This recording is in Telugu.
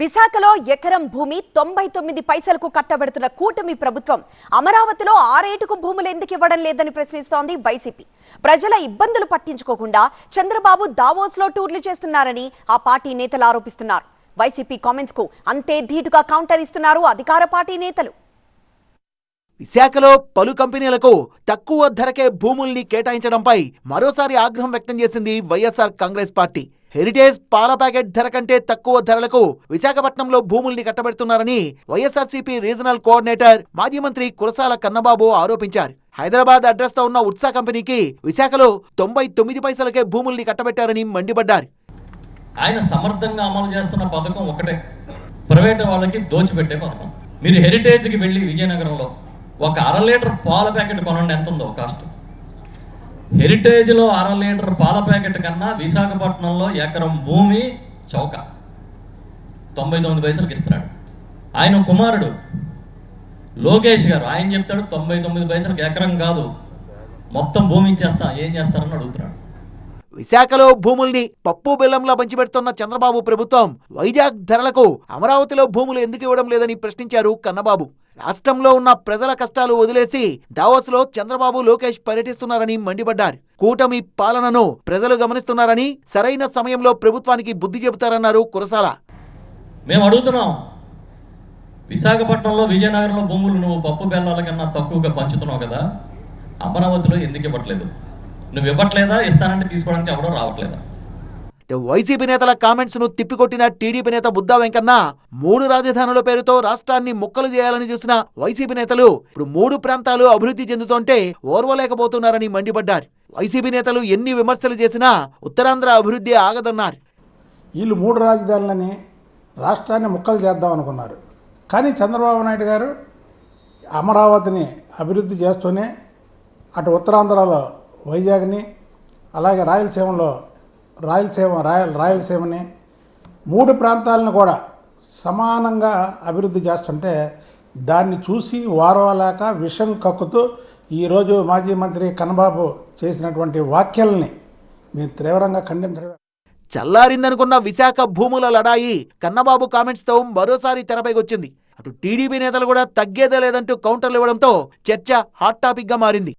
విశాఖలో ఎకరం భూమి తొంభై తొమ్మిది పైసలకు కట్టబెడుతున్న కూటమి ప్రభుత్వం అమరావతిలో ఆ రేటుకు భూములు ఎందుకు ఇవ్వడం లేదని ప్రశ్నిస్తోంది వైసీపీ. ప్రజల ఇబ్బందులు పట్టించుకోకుండా చంద్రబాబు దావోస్లో టూర్లు చేస్తున్నారని ఆ పార్టీ నేతలు ఆరోపిస్తున్నారు. వైసీపీ కామెంట్స్కు అంతే ధీటుగా కౌంటర్ ఇస్తున్నారు అధికార పార్టీ నేతలు. విశాఖలో పలు కంపెనీలకు తక్కువ ధరకే భూముల్ని కేటాయించడంపై మరోసారి ఆగ్రహం వ్యక్తం చేసింది వైఎస్ఆర్ కాంగ్రెస్ పార్టీ. హెరిటేజ్ పాల ప్యాకెట్ ధర కంటే తక్కువ ధరలకు విశాఖపట్నంలో భూముల్ని కట్టబెడుతున్నారని వైఎస్ఆర్సీపీ రీజనల్ కోఆర్డినేటర్ మాజీ మంత్రి కురసాల కన్నబాబు ఆరోపించారు. హైదరాబాద్ అడ్రస్తో ఉన్న ఉత్సా కంపెనీకి విశాఖలో తొంభై తొమ్మిది పైసలకే భూముల్ని కట్టబెట్టారని మండిపడ్డారు. ఆయన సమర్థంగా అమలు చేస్తున్న పథకం ఒకటే ప్రైవేట్ వాళ్ళకి దోచిపెట్టే పథకం. మీరు హెరిటేజ్కి వెళ్ళి విజయనగరంలో ఒక అర లీటర్ పాల ప్యాకెట్ కొనండి ఎంత ఉందో కాస్ట్. హెరిటేజ్లో అర లీటర్ పాల ప్యాకెట్ కన్నా విశాఖపట్నంలో ఎకరం భూమి చౌక. తొంభై తొమ్మిది పైసలకు ఇస్తున్నాడు. ఆయన కుమారుడు లోకేష్ గారు ఆయన చెప్తాడు తొంభై తొమ్మిది పైసలకు ఎకరం కాదు మొత్తం భూమి ఇచ్చేస్తా ఏం చేస్తారని అడుగుతున్నాడు. విశాఖలో భూముల్ని పప్పు బెల్లంలా పంచిపెడుతున్న చంద్రబాబు ప్రభుత్వం వైజాగ్ ధరలకు అమరావతిలో భూములు ఎందుకు ఇవ్వడం లేదని ప్రశ్నించారు కన్నబాబు. రాష్ట్రంలో ఉన్న ప్రజల కష్టాలు వదిలేసి దావోస్లో చంద్రబాబు లోకేష్ పర్యటిస్తున్నారని మండిపడ్డారు. కూటమి పాలనను ప్రజలు గమనిస్తున్నారని సరైన సమయంలో ప్రభుత్వానికి బుద్ధి చెబుతారన్నారు కురసాల. మేము అడుగుతున్నాం విశాఖపట్నంలో విజయనగరంలో భూములు నువ్వు పప్పు బెల్లాల కన్నా తక్కువగా పంచుతున్నావు కదా అమరావతిలో ఎందుకు ఇవ్వట్లేదు? నువ్వు ఇవ్వట్లేదా? ఇస్తానంటే తీసుకోవడానికి ఎవడో రావట్లేదా? వైసీపీ నేతల కామెంట్స్ను తిప్పికొట్టిన టీడీపీ నేత బుద్దా వెంకన్న మూడు రాజధానుల పేరుతో రాష్ట్రాన్ని ముక్కలు చేయాలని చూసిన వైసీపీ నేతలు ఇప్పుడు మూడు ప్రాంతాలు అభివృద్ధి చెందుతుంటే ఓర్వలేకపోతున్నారని మండిపడ్డారు. వైసీపీ నేతలు ఎన్ని విమర్శలు చేసినా ఉత్తరాంధ్ర అభివృద్ధి ఆగదన్నారు. వీళ్ళు మూడు రాజధానులని రాష్ట్రాన్ని ముక్కలు చేద్దాం అనుకున్నారు. కానీ చంద్రబాబు నాయుడు గారు అమరావతిని అభివృద్ధి చేస్తూనే అటు ఉత్తరాంధ్రలో వైజాగ్ని అలాగే రాయలసీమలో రాయలసీమ రాయల్ రాయలసీమని మూడు ప్రాంతాలను కూడా సమానంగా అభివృద్ధి చేస్తుంటే దాన్ని చూసి వారవలేక విషం కక్కుతూ ఈరోజు మాజీ మంత్రి కన్నబాబు చేసినటువంటి వ్యాఖ్యల్ని మేము తీవ్రంగా ఖండించడం. చల్లారిందనుకున్న విశాఖ భూముల లడాయి కన్నబాబు కామెంట్స్తో మరోసారి తెరపైకొచ్చింది అటు టీడీపీ నేతలు కూడా తగ్గేదే లేదంటూ కౌంటర్లు ఇవ్వడంతో చర్చ హాట్ టాపిక్గా మారింది.